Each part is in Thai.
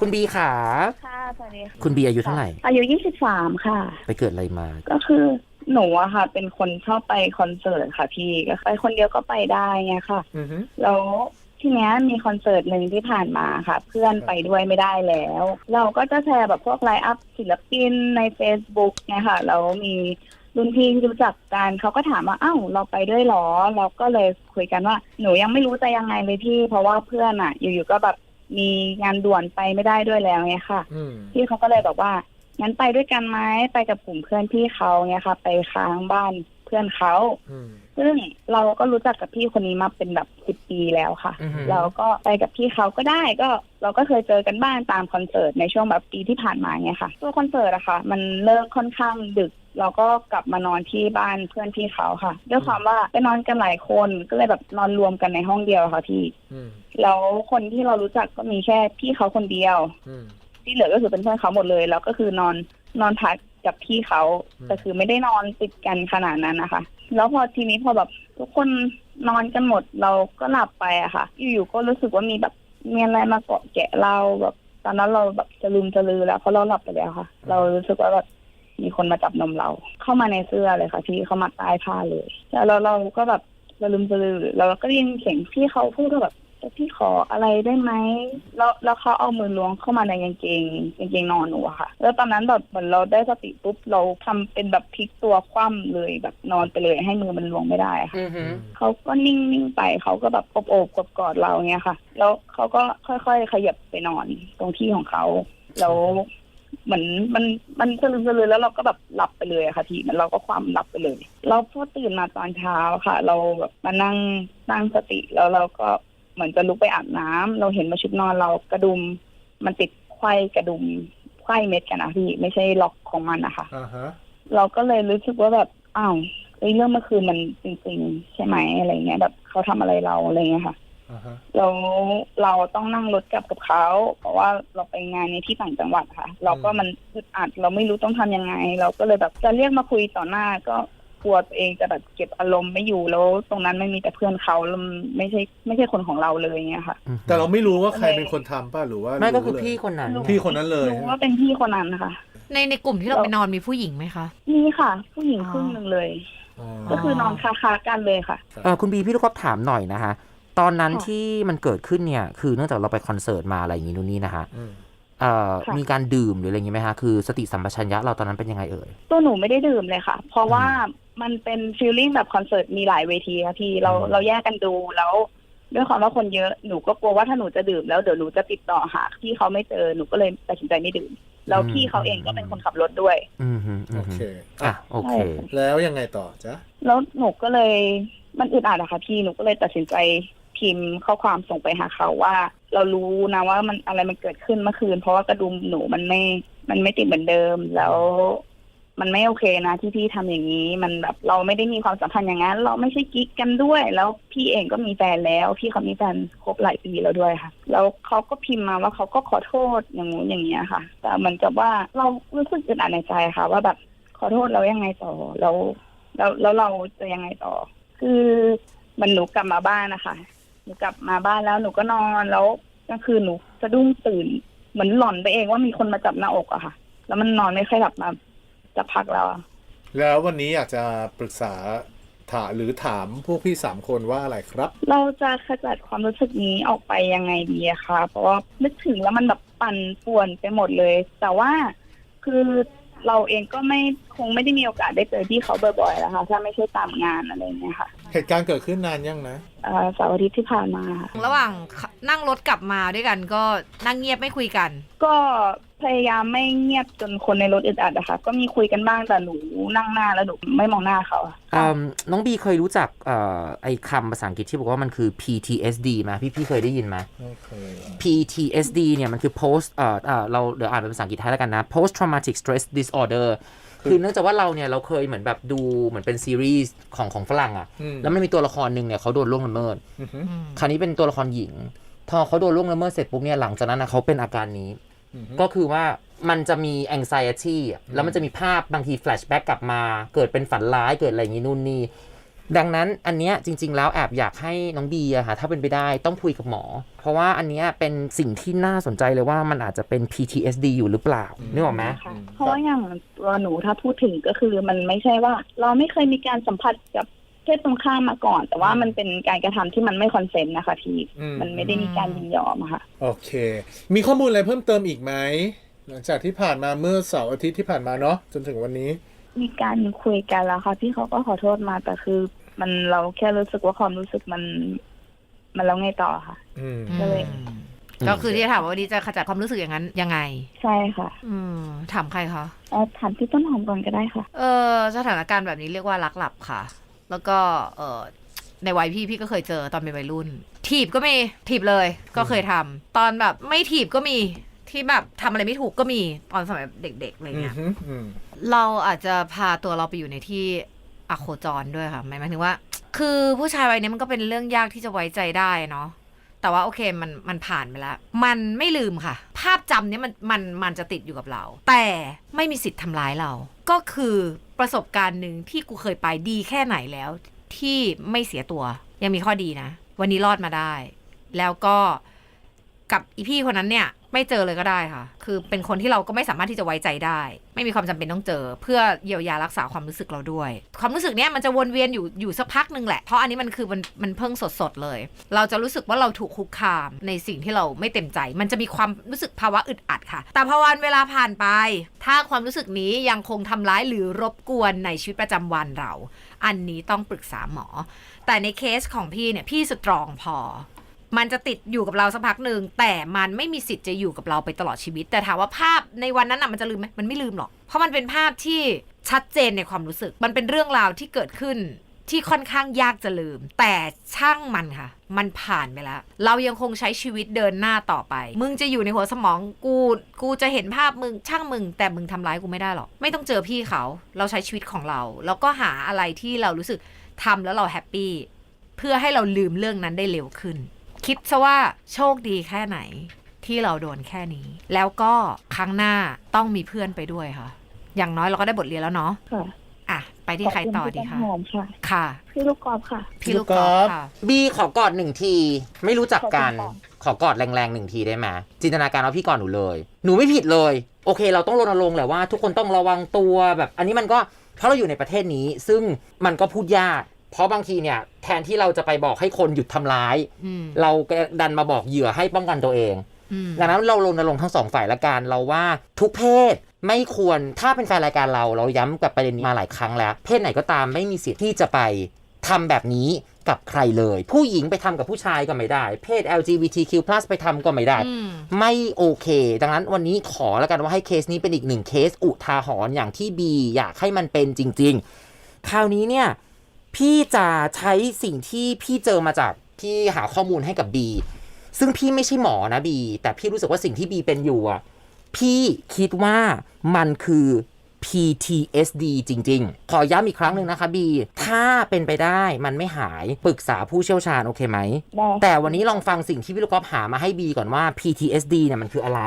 คุณบีขา ค่ะสวัสดีค่ะคุณบีอายุเท่าไหร่ อายุยี่สิบสามค่ะ ไปเกิดอะไรมา ก็คือหนูอะค่ะ เป็นคนชอบไปคอนเสิร์ตค่ะพี่ก็ไปคนเดียวก็ไปได้ไงค่ะ อือฮึแล้วทีเนี้ยมีคอนเสิร์ตหนึ่งที่ผ่านมาค่ะ เพื่อนไปด้วยไม่ได้แล้ว เราก็จะแชร์แบบพวกไลฟ์อัพศิลปินใน Facebook เนี่ยค่ะแล้วมีรุ่นพี่ที่รู้จักกันเขาก็ถามว่าอ้าวเราไปด้วยเหรอ เราก็เลยคุยกันว่า หนูยังไม่รู้จะยังไงเลยพี่ เพราะว่าเพื่อนอะอยู่ๆก็แบบ มีงานด่วนไปไม่ได้ด้วยแล้วไงค่ะ อืมพี่เขาก็เลยบอกว่างั้นไปด้วยกันไหมไปกับกลุ่มเพื่อนพี่เขาเนี่ยค่ะ ไปค้างบ้านเพื่อนเขา อืม ซึ่งเราก็รู้จักกับพี่คนนี้มาเป็นแบบสิบปีแล้วค่ะ อือฮึ เราก็ไปกับพี่เขาก็ได้ก็เราก็เคยเจอกันบ้างตามคอนเสิร์ตในช่วงแบบปีที่ผ่านมาไงค่ะ ตัวคอนเสิร์ตอะค่ะ มันเลิกค่อนข้างดึก เราก็กลับมานอนที่บ้านเพื่อนพี่เขาค่ะ ด้วยความว่าไปนอนกันหลายคนก็เลยแบบนอนรวมกันในห้องเดียวค่ะพี่อืมแล้วคนที่เรารู้จักก็มีแค่พี่เขาคนเดียว อืม ที่เหลือก็คือเป็นเพื่อนเขาหมดเลย แล้วก็คือนอนนอนพักกับพี่เขาอืม แต่คือไม่ได้นอนติดกันขนาดนั้นนะคะ แล้วพอทีนี้พอแบบทุกคนนอนกันหมดเราก็หลับไปอะค่ะ อยู่ๆก็รู้สึกว่ามีแบบมีอะไรมาเกาะแกะเราแบบ ตอนนั้นเราแบบจะลืมจะลือแล้วเพราะเราหลับไปแล้วค่ะ เรารู้สึกว่าแบบ มีคนมาจับนมเรา เข้ามาในเสื้อเลยค่ะพี่เข้ามาใต้ผ้าเลยแล้วเราเราก็แบบเราลืมจะลือเราก็ได้ยินเสียงพี่เขาพูดว่าแบบพี่ขออะไรได้ไหม แล้วแล้วเขาเอามือล้วงเข้ามาในกางเกงกางเกงนอนหนูอะค่ะ แล้วตอนนั้นแบบเหมือนเราได้สติปุ๊บเราทำเป็นแบบพลิกตัวคว่ำเลยแบบนอนไปเลย ให้มือมันล้วงไม่ได้อะค่ะอือฮึเขาก็นิ่งๆไปเขาก็แบบโอบโอบกอดกอดๆเราเงี้ยค่ะ แล้วเขาก็ค่อยๆขยับไปนอนตรงที่ของเขาแล้ว เหมือนมันมันสลืมสลือแล้วเราก็แบบหลับไปเลยอะค่ะทีมันเราก็ความหลับไปเลยแล้วพอตื่นมาตอนเช้าค่ะ เราแบบมานั่งตั้งสติแล้วเราก็เหมือนจะลุกไปอาบน้ำเราเห็นมาชุดนอนเรากระดุม มันติดไขว้กระดุมไขว้เม็ดกันนะพี่ไม่ใช่ล็อกของมันนะคะอ่าฮะเราก็เลยรู้สึกว่าแบบอ้าวเอ้ยเรื่องเมื่อคืนมันจริง ๆ ใช่ไหมอะไรเงี้ยแบบเขาทำอะไรเราอะไรเงี้ยค่ะ อ่าฮะแล้วเราต้องนั่งรถกลับกับเขาเพราะว่าเราไปงานในที่ต่างจังหวัดค่ะ เราก็มันอึดอัดเราไม่รู้ต้องทำยังไง เราก็เลยแบบจะเรียกมาคุยต่อหน้าก็กลัวตัวเองจะแบบเก็บอารมณ์ไม่อยู่แล้ว ตรงนั้นไม่มีแต่เพื่อนเขาแล้วมันไม่ใช่ไม่ใช่คนของเราเลยเงี้ยค่ะอือฮึแต่เราไม่รู้ว่าใครเป็นคนทำป่ะหรือว่าไม่ก็คือรู้เลยพี่คนนั้นพี่คนนั้นเลยรู้ว่าเป็นพี่คนนั้นนะคะในในกลุ่มที่เราไปนอนมีผู้หญิงไหมคะนี่ค่ะ ผู้หญิงอ๋อครึ่งหนึ่งเลยอ๋อก็คือนอนคาๆกันเลยค่ะเออคุณบีพี่ลูกครับถามหน่อยนะคะ ตอนนั้นค่ะที่มันเกิดขึ้นเนี่ย คือเนื่องจากเราไปคอนเสิร์ตมาอะไรอย่างงี้นู่นนี่นะคะอืมเอ่อค่ะมีการดื่มหรืออะไรอย่างงี้ไหมคะคือสติสัมปชัญญะเราตอนนั้นเป็นยังไงเอ่ยตัวหนูไม่ได้ดื่มเลยค่ะ เพราะว่ามันเป็นฟีลลิ่งแบบคอนเสิร์ตมีหลายเวทีค่ะพี่เราอืมเราแยกกันดูแล้วด้วยความว่าคนเยอะหนูก็กลัวว่าถ้าหนูจะดื่มแล้วเดี๋ยวหนูจะติดต่อหาพี่เขาไม่เจอหนูก็เลยตัดสินใจไม่ดื่ม แล้วพี่เขาเองก็เป็นคนขับรถด้วย อืมฮึอืโอมฮึเคอะอะโอเค แล้วยังไงต่อจ๊ะแล้วหนูก็เลยมันอึดอัดอะค่ะพี่หนูก็เลยตัดสินใจ พิมพ์ข้อความส่งไปหาเขาว่า เรารู้นะว่ามันอะไรมันเกิดขึ้นเมื่อคืน เพราะว่ากระดุมหนูมันไม่ มันไม่ติดเหมือนเดิมแล้ว มันไม่โอเคนะที่พี่ทำอย่างนี้ มันแบบเราไม่ได้มีความสัมพันธ์อย่างนั้น เราไม่ใช่กิ๊กกันด้วย แล้วพี่เองก็มีแฟนแล้ว พี่เขามีแฟนคบหลายปีแล้วด้วยค่ะ แล้วเขาก็พิมพ์มาว่าเขาก็ขอโทษอย่างงู้นอย่างเงี้ยค่ะ แต่เหมือนกับว่าเรารู้สึกอึดอัดในใจค่ะ ว่าแบบขอโทษแล้วยังไงต่อแล้วแล้วแล้วเราจะยังไงต่อ คือมันหนูกลับมาบ้านนะคะ หนูกลับมาบ้านแล้วหนูก็นอนแล้วกลางคืนหนูสะดุ้งตื่น เหมือนหลอนไปเองว่ามีคนมาจับหน้าอกอะค่ะ แล้วมันนอนไม่ค่อยหลับมาจะพักแล้วอะแล้ววันนี้อยากจะปรึกษาถามหรือถามพวกพี่สามคนว่าอะไรครับ เราจะขจัดความรู้สึกนี้ออกไปยังไงดีอะคะเพราะว่านึกถึงแล้วมันแบบปั่นป่วนไปหมดเลย แต่ว่าคือเราเองก็ไม่คงไม่ได้มีโอกาสได้เจอพี่เขาบ่อยๆแล้วค่ะถ้าไม่ใช่ตามงานอะไรอย่างเงี้ยค่ะ เหตุการณ์เกิดขึ้นนานยังนะ เอ่อเสาร์อาทิตย์ที่ผ่านมาค่ะระหว่างนั่งรถกลับมาด้วยกันก็นั่งเงียบไม่คุยกัน ก็พยายามไม่เงียบจนคนในรถอึดอัดอะค่ะก็มีคุยกันบ้างแต่หนูนั่งหน้าแล้วหนูไม่มองหน้าเขาอะเอิ่มน้องบีเคยรู้จักเอ่อไอ้คำภาษาอังกฤษที่บอกว่ามันคือ PTSD ไหมพี่พี่เคยได้ยินไหม ไม่เคย PTSD เนี่ยมันคือ post เอ่อเอ่อเราเดี๋ยวอ่านเป็นภาษาอังกฤษให้แล้วกันนะ post traumatic stress disorder คือเนื่องจากว่าเราเนี่ยเราเคยเหมือนแบบดูเหมือนเป็นซีรีส์ของของฝรั่งอะอืม แล้วมันมีตัวละครหนึ่งเนี่ยเขาโดนล่วงละเมิด อือฮึคราวนี้เป็นตัวละครหญิง พอเขาโดนล่วงละเมิดเสร็จปุ๊บเนี่ยหลังจากนั้นนะเขาเป็นอาการนี้ อือฮึก็คือว่ามันจะมี anxiety อะแล้วมันจะมีภาพบางที flashback กลับมา เกิดเป็นฝันร้ายเกิดอะไรอย่างนี้นู่นนี่ ดังนั้นอันเนี้ยจริง ๆ แล้วแอบอยากให้น้องบีอะค่ะถ้าเป็นไปได้ต้องคุยกับหมอ เพราะว่าอันเนี้ยเป็นสิ่งที่น่าสนใจเลยว่ามันอาจจะเป็น PTSD อยู่หรือเปล่านึกออกไหม ค่ะเพราะว่าอย่างตัวหนูถ้าพูดถึงก็คือมันไม่ใช่ว่า เราไม่เคยมีการสัมผัสกับเพศตรงข้ามมาก่อน แต่ว่ามันเป็นการกระทำที่มันไม่คอนเซนต์นะคะพี่อืม มันไม่ได้มีการยินยอมอะค่ะ โอเค มีข้อมูลอะไรเพิ่มเติมอีกไหม หลังจากที่ผ่านมาเมื่อเสาร์อาทิตย์ที่ผ่านมาเนาะจนถึงวันนี้ มีการคุยกันแล้วค่ะ พี่เขาก็ขอโทษมาแต่คือ มันเราแค่รู้สึกว่าความรู้สึกมัน มันแล้วไงต่อค่ะ อืม ก็เลย อืมก็คือที่ถามว่าวันนี้จะขจัดความรู้สึกอย่างนั้นยังไง ใช่ค่ะอืมถามใครคะ เอ่อถามพี่ต้นหอมก่อนก็ได้ค่ะ เออสถานการณ์แบบนี้เรียกว่ารักหลับค่ะ แล้วก็เออในวัยพี่พี่ก็เคยเจอตอนเป็นวัยรุ่น ถีบก็มีถีบเลยก็เคยทำตอนแบบไม่ถีบก็มี ที่แบบทำอะไรไม่ถูกก็มีตอนสมัยเด็กๆอะไรอืมเงี้ยฮึอืม เราอาจจะพาตัวเราไปอยู่ในที่อโคจรด้วยค่ะหมายหมายถึงว่า คือผู้ชายวัยนี้มันก็เป็นเรื่องยากที่จะไว้ใจได้เนาะแต่ว่าโอเคมันมันผ่านไปแล้ว มันไม่ลืมค่ะ ภาพจำเนี้ยมันมันมันจะติดอยู่กับเรา แต่ไม่มีสิทธิ์ทำร้ายเรา ก็คือประสบการณ์หนึ่งที่กูเคยไปดีแค่ไหนแล้ว ที่ไม่เสียตัว ยังมีข้อดีนะ วันนี้รอดมาได้ แล้วก็กับอีพี่คนนั้นเนี่ย ไม่เจอเลยก็ได้ค่ะ คือเป็นคนที่เราก็ไม่สามารถที่จะไว้ใจได้ ไม่มีความจำเป็นต้องเจอ เพื่อเยียวยารักษาความรู้สึกเราด้วย ความรู้สึกเนี้ยมันจะวนเวียนอยู่อยู่สักพักหนึ่งแหละ เพราะอันนี้มันคือมันมันเพิ่งสดสดๆเลย เราจะรู้สึกว่าเราถูกคุกคามในสิ่งที่เราไม่เต็มใจ มันจะมีความรู้สึกภาวะอึดอัดค่ะ แต่พอวันเวลาผ่านไป ถ้าความรู้สึกนี้ยังคงทำร้ายหรือรบกวนในชีวิตประจำวันเรา อันนี้ต้องปรึกษาหมอ แต่ในเคสของพี่เนี่ยพี่สตรองพอ มันจะติดอยู่กับเราสักพักหนึ่งแต่มันไม่มีสิทธิ์จะอยู่กับเราไปตลอดชีวิต แต่ถามว่าภาพในวันนั้นน่ะมันจะลืมไหมมันไม่ลืมหรอก เพราะมันเป็นภาพที่ชัดเจนในความรู้สึก มันเป็นเรื่องราวที่เกิดขึ้นที่ค่อนข้างยากจะลืม แต่ช่างมันค่ะ มันผ่านไปแล้ว เรายังคงใช้ชีวิตเดินหน้าต่อไป มึงจะอยู่ในหัวสมองกู กูจะเห็นภาพมึงช่างมึง แต่มึงทำร้ายกูไม่ได้หรอก ไม่ต้องเจอพี่เขา เราใช้ชีวิตของเรา แล้วก็หาอะไรที่เรารู้สึกทำแล้วเราแฮปปี้เพื่อให้เราลืมเรื่องนั้นได้เร็วขึ้น คิดซะว่าโชคดีแค่ไหนที่เราโดนแค่นี้ แล้วก็ครั้งหน้าต้องมีเพื่อนไปด้วยค่ะ อย่างน้อยเราก็ได้บทเรียนแล้วเนาะค่ะอะ ไปที่ใครต่อดีขคะบณพี่ต้นหอมค่ะค่ะ พี่ลูกกอล์ฟค่ะ พี่ลูกกอล์ฟค่ะบีขอกอดหนึ่งที ไม่รู้จักกันขอคุณค่ะขอกอดแรงๆหนึ่งทีได้ไหมจินตนาการว่าพี่กอดหนูเลย หนูไม่ผิดเลย โอเค เราต้องรณรงค์แหละว่าทุกคนต้องระวังตัวแบบ อันนี้มันก็เพราะเราอยู่ในประเทศนี้ ซึ่งมันก็พูดยาก เพราะบางทีเนี่ยแทนที่เราจะไปบอกให้คนหยุดทำร้ายอืมเราก็ดันมาบอกเหยื่อให้ป้องกันตัวเองอืมดังนั้นเรารณรงค์ทั้งสองฝ่ายละกันเราว่าทุกเพศไม่ควรถ้าเป็นแฟนรายการเราเราย้ำกับประเด็นนี้มาหลายครั้งแล้ว เพศไหนก็ตามไม่มีสิทธิ์ที่จะไปทำแบบนี้กับใครเลย ผู้หญิงไปทำกับผู้ชายก็ไม่ได้ เพศ LGBTQ+ ไปทำก็ไม่ได้อืมไม่โอเค ดังนั้นวันนี้ขอแล้วกันว่าให้เคสนี้เป็นอีกหนึ่งเคสอุทาหรณ์อย่างที่บีอยากให้มันเป็นจริง ๆ คราวนี้เนี่ย พี่จะใช้สิ่งที่พี่เจอมาจากพี่หาข้อมูลให้กับบีซึ่งพี่ไม่ใช่หมอนะบีแต่พี่รู้สึกว่าสิ่งที่บีเป็นอยู่อะพี่คิดว่ามันคือ PTSD จริง ๆ ขอย้ำอีกครั้งหนึ่งนะคะบี ถ้าเป็นไปได้มันไม่หายปรึกษาผู้เชี่ยวชาญโอเคไหมได้แต่วันนี้ลองฟังสิ่งที่พี่ลูกกอล์ฟหามาให้บีก่อนว่า PTSD เนี่ยมันคืออะไร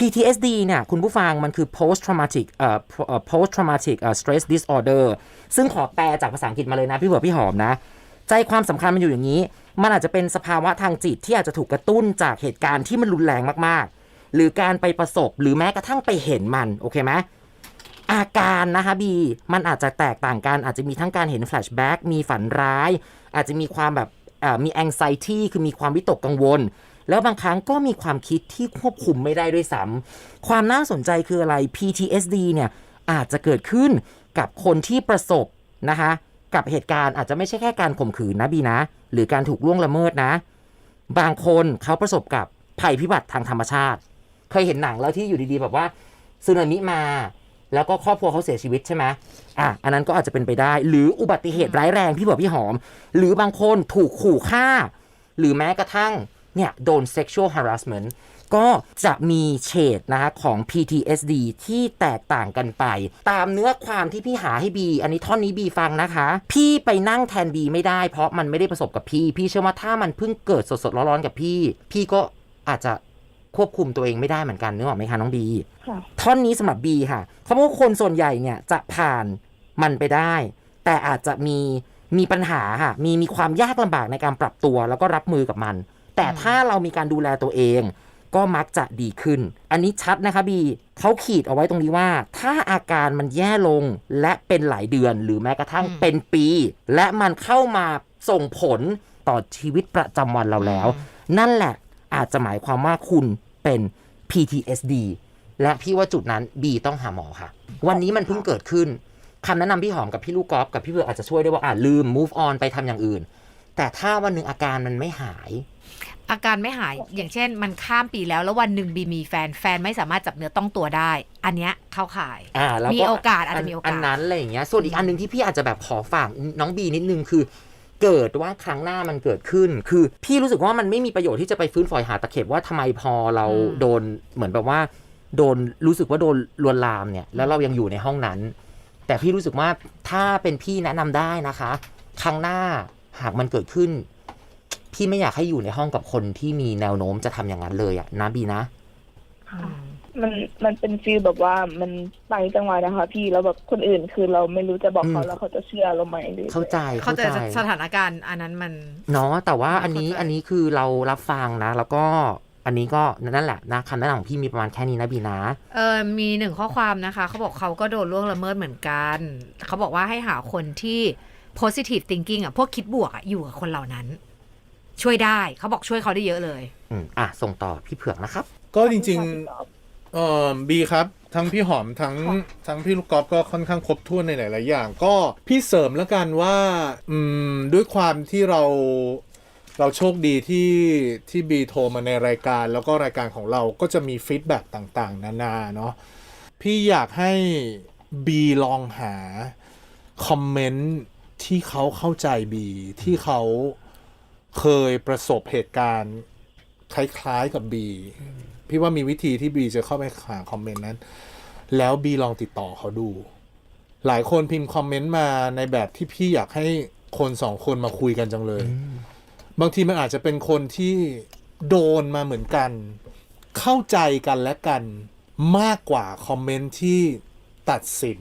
PTSD เนี่ยคุณผู้ฟังมันคือ post traumatic เอ่อ post traumatic stress disorder ซึ่งขอแปลจากภาษาอังกฤษมาเลยนะ พี่เผือกพี่หอมนะ ใจความสำคัญมันอยู่อย่างนี้ มันอาจจะเป็นสภาวะทางจิตที่อาจจะถูกกระตุ้นจากเหตุการณ์ที่มันรุนแรงมากๆ หรือการไปประสบหรือแม้กระทั่งไปเห็นมัน โอเคไหมอาการนะคะบีมันอาจจะแตกต่างกัน อาจจะมีทั้งการเห็นแฟลชแบ็กมีฝันร้าย อาจจะมีความแบบเอ่อมี anxiety คือมีความวิตกกังวล แล้วบางครั้งก็มีความคิดที่ควบคุมไม่ได้ด้วยซ้ำความน่าสนใจคืออะไร PTSD เนี่ยอาจจะเกิดขึ้นกับคนที่ประสบนะคะกับเหตุการณ์อาจจะไม่ใช่แค่การข่มขืนนะบีนะ หรือการถูกล่วงละเมิดนะ บางคนเขาประสบกับภัยพิบัติทางธรรมชาติ เคยเห็นหนังแล้วที่อยู่ดีๆแบบว่าสึนามิมาแล้วก็ครอบครัวเขาเสียชีวิตใช่ไหมอะ อันนั้นก็อาจจะเป็นไปได้ หรืออุบัติเหตุร้ายแรงพี่บอกพี่หอม หรือบางคนถูกขู่ฆ่า หรือแม้กระทั่ง เนี่ยโดน sexual harassment ก็จะมีเฉดนะคะของ PTSD ที่แตกต่างกันไป ตามเนื้อความที่พี่หาให้บี อันนี้ท่อนนี้บีฟังนะคะ พี่ไปนั่งแทนบีไม่ได้เพราะมันไม่ได้ประสบกับพี่ พี่เชื่อว่าถ้ามันเพิ่งเกิดสดๆร้อนๆกับพี่ พี่ก็อาจจะควบคุมตัวเองไม่ได้เหมือนกันนึกออกไหมคะน้องบีค่ะท่อนนี้สำหรับ B ค่ะเขาบอกว่าคนส่วนใหญ่เนี่ยจะผ่านมันไปได้ แต่อาจจะมีมีปัญหาค่ะมีมีความยากลำบากในการปรับตัว แล้วก็รับมือกับมัน แต่ถ้าเรามีการดูแลตัวเอง ก็มักจะดีขึ้น อันนี้ชัดนะคะบีเขาขีดเอาไว้ตรงนี้ว่า ถ้าอาการมันแย่ลงและเป็นหลายเดือน หรือแม้กระทั่งอืมเป็นปี และมันเข้ามาส่งผลต่อชีวิตประจำวันเราแล้ว นั่นแหละอาจจะหมายความว่าคุณเป็น PTSD และพี่ว่าจุดนั้นบีต้องหาหมอค่ะ วันนี้มันเพิ่งเกิดขึ้นคำแนะนำพี่หอมกับพี่ลูกกอล์ฟกับพี่เบือกอาจจะช่วยได้ว่าอ่าลืม move on ไปทำอย่างอื่น แต่ถ้าวันหนึ่งอาการมันไม่หาย อาการไม่หายอย่างเช่น มันข้ามปีแล้วแล้ววันหนึ่งบีมีแฟนแฟนไม่สามารถจับเนื้อต้องตัวได้ อันเนี้ยเข้าข่ายอ่าแล้วมีโอกาสอาจจะมีโอกาสอันนั้นอะไรอย่างเงี้ยส่วนอีกอันหนึ่งที่พี่อาจจะแบบขอฝากน้องบีนิดนึงคือเกิดว่าครั้งหน้ามันเกิดขึ้น คือพี่รู้สึกว่ามันไม่มีประโยชน์ที่จะไปฟื้นฝอยหาตะเข็บว่าทำไมพอเราอืมโดนเหมือนแบบว่า โดนรู้สึกว่าโดนลวนลามเนี่ย แล้วเรายังอยู่ในห้องนั้น แต่พี่รู้สึกว่าถ้าเป็นพี่แนะนำได้นะคะ ครั้งหน้าหากมันเกิดขึ้น พี่ไม่อยากให้อยู่ในห้องกับคนที่มีแนวโน้มจะทำอย่างนั้นเลยอะนะบีนะอืมมันมันเป็นฟีลแบบว่ามันไปจังหวะนะคะ พี่แล้วแบบคนอื่นคือเราไม่รู้จะบอกเขาอืมแล้วเขาจะเชื่อเราไหมหรือเข้าใจเข้าเข้าใจใจสถานการณ์อันนั้นมันเนาะแต่ว่าอันนี้เข้าใจอันนี้คือเรารับฟังนะ แล้วก็อันนี้ก็นั่นแหละนะคำแนะนำของพี่มีประมาณแค่นี้นะบีนะเออมีหนึ่งข้อความนะคะ เขาบอกเขาก็โดนล่วงละเมิดเหมือนกัน เขาบอกว่าให้หาคนที่ positive thinking อะพวกคิดบวกอะอยู่กับคนเหล่านั้น ช่วยได้เขาบอกช่วยเขาได้เยอะเลย อืมอะส่งต่อพี่เผือกนะครับ ก็จริงๆเอ่อบีครับ ทั้งพี่หอมทั้งทั้งพี่ลูกกอล์ฟก็ค่อนข้างครบถ้วนในหลาย ๆ อย่าง ก็พี่เสริมแล้วกันว่า อืม ด้วยความที่เราเราโชคดีที่ที่บีโทรมาในรายการ แล้วก็รายการของเราก็จะมีฟีดแบ็กต่างๆ นานาเนาะพี่อยากให้บีลองหา คอมเมนต์ที่เขาเข้าใจบีที่เขา เคยประสบเหตุการณ์คล้ายๆกับบีพี่ว่ามีวิธีที่บีจะเข้าไปหาคอมเมนต์นั้น แล้วบีลองติดต่อเขาดู หลายคนพิมพ์คอมเมนต์มาในแบบที่พี่อยากให้คนสองคนมาคุยกันจังเลย บางทีมันอาจจะเป็นคนที่โดนมาเหมือนกัน เข้าใจกันและกันมากกว่าคอมเมนต์ที่ตัดสิน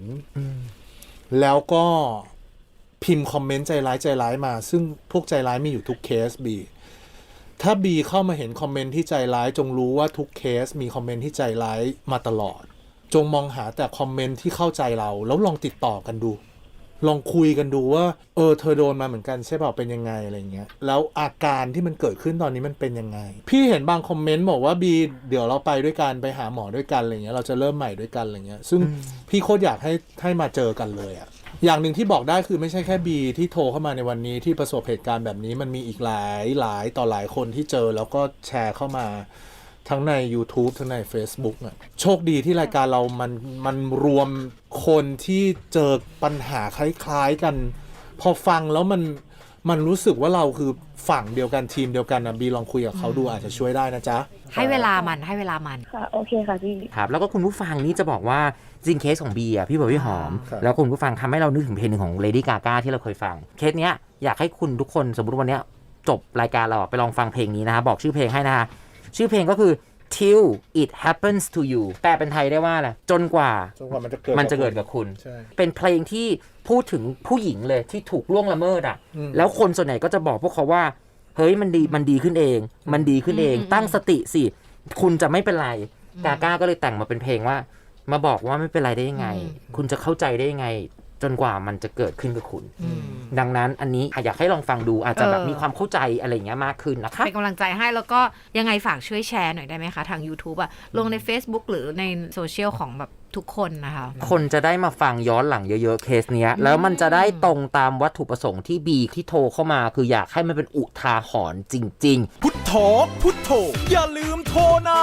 แล้วก็ พิมพ์คอมเมนต์ใจร้ายใจร้ายมา ซึ่งพวกใจร้ายมีอยู่ทุกเคสบีถ้าบีเข้ามาเห็นคอมเมนต์ที่ใจร้าย จงรู้ว่าทุกเคสมีคอมเมนต์ที่ใจร้ายมาตลอด จงมองหาแต่คอมเมนต์ที่เข้าใจเรา แล้วลองติดต่อกันดู ลองคุยกันดูว่า เออ เธอโดนมาเหมือนกันใช่เปล่าเป็นยังไงอะไรเงี้ยแล้วอาการที่มันเกิดขึ้นตอนนี้มันเป็นยังไง พี่เห็นบางคอมเมนต์บอกว่าบีเดี๋ยวเราไปด้วยกันไปหาหมอด้วยกันอะไรเงี้ยเราจะเริ่มใหม่ด้วยกันอะไรเงี้ย ซึ่งพี่โคตรอยากให้ให้มาเจอกันเลยอะ อย่างหนึ่งที่บอกได้คือไม่ใช่แค่บีที่โทรเข้ามาในวันนี้ที่ประสบเหตุการณ์แบบนี้มันมีอีกหลายหลายต่อหลายคนที่เจอแล้วก็แชร์เข้ามาทั้งใน YouTube ทั้งใน Facebook อะโชคดีที่รายการเรามันมันรวมคนที่เจอปัญหาคล้ายๆกัน พอฟังแล้วมันมันรู้สึกว่าเราคือ ฝั่งเดียวกันทีมเดียวกันนะบีลองคุยกับเขาดูอาจจะช่วยได้นะจ๊ะ ให้เวลามันให้เวลามัน ค่ะ โอเคค่ะพี่ ครับแล้วก็คุณผู้ฟังนี่จะบอกว่าจริงเคสของบีอะพี่บอกพี่หอม ครับ แล้วคุณผู้ฟังทำให้เรานึกถึงเพลงหนึ่งของ Lady Gaga ที่เราเคยฟัง เคสเนี้ยอยากให้คุณทุกคนสมมติวันเนี้ยจบรายการเราอะไปลองฟังเพลงนี้นะฮะบอกชื่อเพลงให้นะฮะชื่อเพลงก็คือ till it happens to you แปลเป็นไทยได้ว่าอะไรจนกว่า จนกว่ามันจะเกิดมันจะเกิดกับคุณ ใช่ เป็นเพลงที่พูดถึงผู้หญิงเลยที่ถูกล่วงละเมิดอะ อืม แล้วคนส่วนใหญ่ก็จะบอกพวกเขาว่า เฮ้ยมันดีมันดีขึ้นเอง มันดีขึ้นเอง อืมอืมตั้งสติสิ คุณจะไม่เป็นไร กาก้าก็เลยแต่งมาเป็นเพลงว่า มาบอกว่าไม่เป็นไรได้ยังไง คุณจะเข้าใจได้ยังไง จนกว่ามันจะเกิดขึ้นกับคุณอืมดังนั้นอันนี้อยากให้ลองฟังดูอาจจะแบบเออมีความเข้าใจอะไรอย่างเงี้ยมากขึ้นนะคะเป็นกำลังใจให้แล้วก็ยังไงฝากช่วยแชร์หน่อยได้ไหมคะ ทาง YouTube อะลงใน Facebook หรือในโซเชียลของแบบทุกคนนะคะ คนจะได้มาฟังย้อนหลังเยอะๆ เคสเนี้ย แล้วมันจะได้ตรงตามวัตถุประสงค์ที่บีที่โทรเข้ามา คืออยากให้มันเป็นอุทาหรณ์จริง ๆ พุทโธพุทโธอย่าลืมโทรนะ